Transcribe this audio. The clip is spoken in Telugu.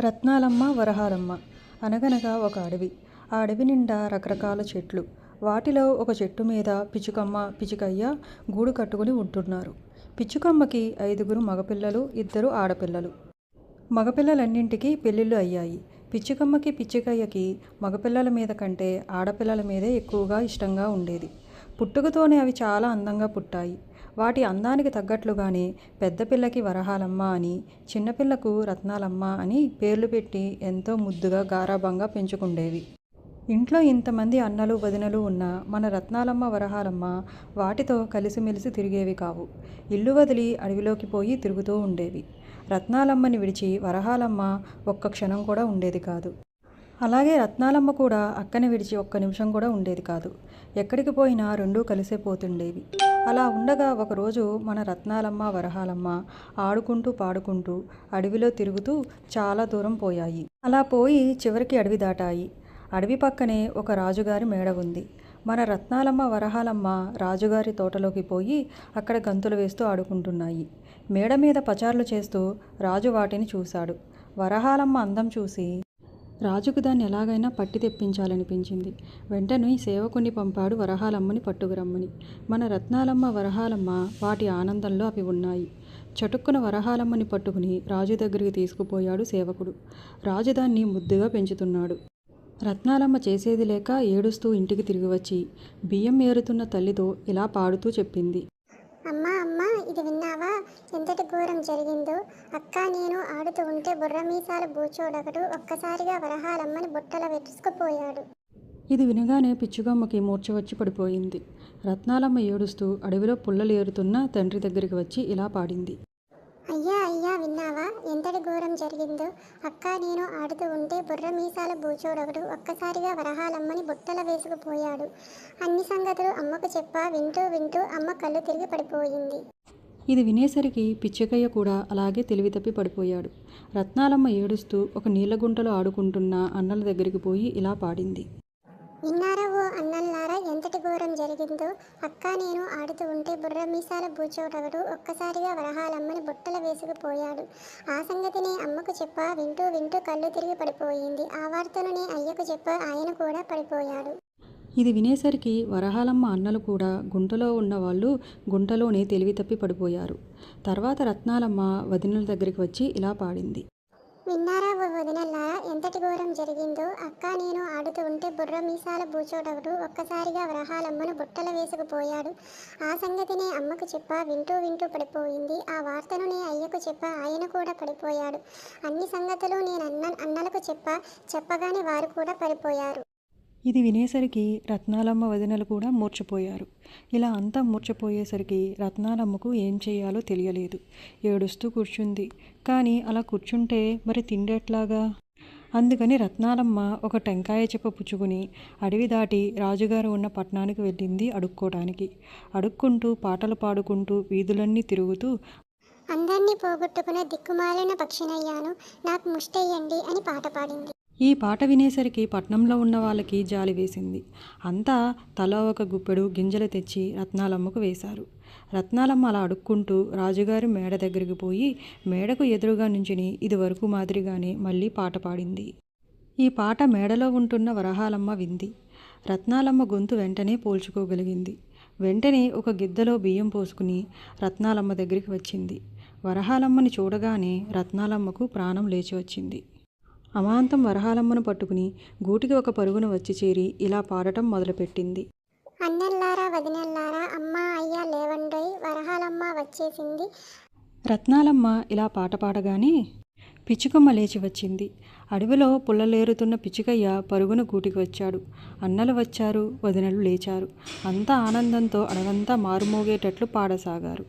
రత్నాలమ్మ వరహాలమ్మ అనగనగా ఒక అడవి. ఆ అడవి నిండా రకరకాల చెట్లు. వాటిలో ఒక చెట్టు మీద పిచ్చుకమ్మ పిచ్చుకయ్య గూడు కట్టుకుని ఉంటున్నారు. పిచ్చుకమ్మకి ఐదుగురు మగపిల్లలు ఇద్దరు ఆడపిల్లలు. మగపిల్లలన్నింటికీ పెళ్ళిళ్ళు అయ్యాయి. పిచ్చుకమ్మకి పిచ్చుకయ్యకి మగపిల్లల మీద కంటే ఆడపిల్లల మీదే ఎక్కువగా ఇష్టంగా ఉండేది. పుట్టుకతోనే అవి చాలా అందంగా పుట్టాయి. వాటి అందానికి తగ్గట్లుగానే పెద్ద పిల్లకి వరహాలమ్మ అని చిన్నపిల్లకు రత్నాలమ్మ అని పేర్లు పెట్టి ఎంతో ముద్దుగా గారాభంగా పెంచుకుండేవి. ఇంట్లో ఇంతమంది అన్నలు వదినలు ఉన్న మన రత్నాలమ్మ వరహాలమ్మ వాటితో కలిసిమెలిసి తిరిగేవి కావు. ఇల్లు వదిలి అడవిలోకి పోయి తిరుగుతూ ఉండేవి. రత్నాలమ్మని విడిచి వరహాలమ్మ ఒక్క క్షణం కూడా ఉండేది కాదు. అలాగే రత్నాలమ్మ కూడా అక్కని విడిచి ఒక్క నిమిషం కూడా ఉండేది కాదు. ఎక్కడికి పోయినా రెండూ కలిసే పోతుండేవి. అలా ఉండగా ఒకరోజు మన రత్నాలమ్మ వరహాలమ్మ ఆడుకుంటూ పాడుకుంటూ అడవిలో తిరుగుతూ చాలా దూరం పోయాయి. అలా పోయి చివరికి అడవి దాటాయి. అడవి పక్కనే ఒక రాజుగారి మేడ ఉంది. మన రత్నాలమ్మ వరహాలమ్మ రాజుగారి తోటలోకి పోయి అక్కడ గంతులు వేస్తూ ఆడుకుంటున్నాయి. మేడ మీద పచార్లు చేస్తూ రాజు వాటిని చూశాడు. వరహాలమ్మ అందం చూసి రాజుకు దాన్ని ఎలాగైనా పట్టి తెప్పించాలనిపించింది. వెంటనే సేవకుని పంపాడు వరహాలమ్మని పట్టుకురమ్మని మన రత్నాలమ్మ వరహాలమ్మ వాటి ఆనందంలో అవి ఉన్నాయి. చటుక్కున వరహాలమ్మని పట్టుకుని రాజు దగ్గరికి తీసుకుపోయాడు సేవకుడు. రాజు దాన్ని ముద్దుగా పెంచుతున్నాడు. రత్నాలమ్మ చేసేది లేక ఏడుస్తూ ఇంటికి తిరిగి వచ్చి బియ్యం ఏరుతున్న తల్లితో ఇలా పాడుతూ చెప్పింది. అమ్మా ఇది విన్నావా? ఎంతటి ఘోరం జరిగిందో? అక్క నేను ఆడుతూ ఉంటే బుర్ర మీసాల బూచోడొకడు ఒక్కసారిగా వరహాలమ్మని బుట్టల వెతుసుకుపోయాడు. ఇది వినగానే పిచ్చుగమ్మకి మూర్ఛ వచ్చి పడిపోయింది. రత్నాలమ్మ ఏడుస్తూ అడవిలో పుల్లలు ఏరుతున్న తండ్రి దగ్గరికి వచ్చి ఇలా పాడింది. అయ్యా అయ్యా విన్నావా? ఎంతటి ఘోరం జరిగిందో? అక్క నేను ఆడుతూ ఉంటే బుర్ర మీసాల బూచోడొకడు ఒక్కసారిగా వరహాలమ్మని బుట్టల వేసుకుపోయాడు. అన్ని సంగతులు అమ్మకు చెప్పా వింటూ వింటూ అమ్మ కళ్ళు తిరిగి పడిపోయింది. ఇది వినేసరికి పిచ్చకయ్య కూడా అలాగే తెలివి తప్పి పడిపోయాడు. రత్నాలమ్మ ఏడుస్తూ ఒక నీళ్ళ గుంటలో ఆడుకుంటున్న అన్నల దగ్గరికి పోయి ఇలా పాడింది. ఇన్నారా ఓ అన్నల్లారా ఎంతటి ఘోరం జరిగిందో? అక్క నేను ఆడుతూ ఉంటే బుర్ర మీసాల బూచోటగడు ఒక్కసారిగా వరహాలమ్మని బుట్టలు వేసుకుపోయాడు ఆ సంగతిని అమ్మకు చెప్పా వింటూ వింటూ కళ్ళు తిరిగి పడిపోయింది. ఆ వార్తను నే అయ్యకు చెప్పా ఆయన కూడా పడిపోయాడు. ఇది వినేసరికి వరహాలమ్మ అన్నలు కూడా గుంటలో ఉన్న వాళ్ళు గుంటలోనే తెలివి తప్పి పడిపోయారు. తర్వాత రత్నాలమ్మ వదినల దగ్గరికి వచ్చి ఇలా పాడింది. విన్నారా ఓ వదినల్లారా ఎంతటి ఘోరం జరిగిందో? అక్క నేను ఆడుతూ ఉంటే బుర్ర మీసాల బూచోడవుడు. ఒక్కసారిగా వరహాలమ్మను బుట్టలు వేసుకుపోయాడు. ఆ సంగతినే అమ్మకు చెప్పా వింటూ వింటూ పడిపోయింది. ఆ వార్తను నే అయ్యకు చెప్పా ఆయన కూడా పడిపోయాడు. అన్ని సంగతులు నేను అన్న అన్నలకు చెప్పా చెప్పగానే వారు కూడా పడిపోయారు. ఇది వినేసరికి రత్నాలమ్మ వదినలు కూడా మూర్చిపోయారు. ఇలా అంతా మూర్చపోయేసరికి రత్నాలమ్మకు ఏం చేయాలో తెలియలేదు. ఏడుస్తూ కూర్చుంది. కానీ అలా కూర్చుంటే మరి తిండేట్లాగా? అందుకని రత్నాలమ్మ ఒక టెంకాయ చెప్ప పుచ్చుకుని అడవి దాటి రాజుగారు ఉన్న పట్టణానికి వెళ్ళింది అడుక్కోవడానికి అడుక్కుంటూ పాటలు పాడుకుంటూ వీధులన్నీ తిరుగుతూ అందరినీ పోగొట్టుకున్న దిక్కుమాలిన పక్షినయ్యాను. నాకు ముష్టయ్యండి అని పాట పాడింది. ఈ పాట వినేసరికి పట్నంలో ఉన్న వాళ్ళకి జాలి వేసింది. అంతా తల ఒక గుప్పెడు గింజలు తెచ్చి రత్నాలమ్మకు వేశారు. రత్నాలమ్మ అలా అడుక్కుంటూ రాజుగారి మేడ దగ్గరికి పోయి మేడకు ఎదురుగా నుంచుని ఇది వరకు మాదిరిగానే మళ్ళీ పాట పాడింది. ఈ పాట మేడలో ఉంటున్న వరహాలమ్మ వింది. రత్నాలమ్మ గొంతు వెంటనే పోల్చుకోగలిగింది. వెంటనే ఒక గిద్దలో బియ్యం పోసుకుని రత్నాలమ్మ దగ్గరికి వచ్చింది. వరహాలమ్మని చూడగానే రత్నాలమ్మకు ప్రాణం లేచి వచ్చింది. అమాంతం వరహాలమ్మను పట్టుకుని గూటికి ఒక పరుగున వచ్చి చేరి ఇలా పాడటం మొదలుపెట్టింది. అన్నల్లారా వదినల్లారా అమ్మ అయ్యా లేవండోయ్ వరహాలమ్మ వచ్చేసింది. రత్నాలమ్మ ఇలా పాట పాడగానే పిచ్చుకమ్మ లేచి వచ్చింది. అడవిలో పుల్లలేరుతున్న పిచ్చుకయ్య పరుగున గూటికి వచ్చాడు. అన్నలు వచ్చారు వదినలు లేచారు. అంతా ఆనందంతో అడవంతా మారుమోగేటట్లు పాడసాగారు.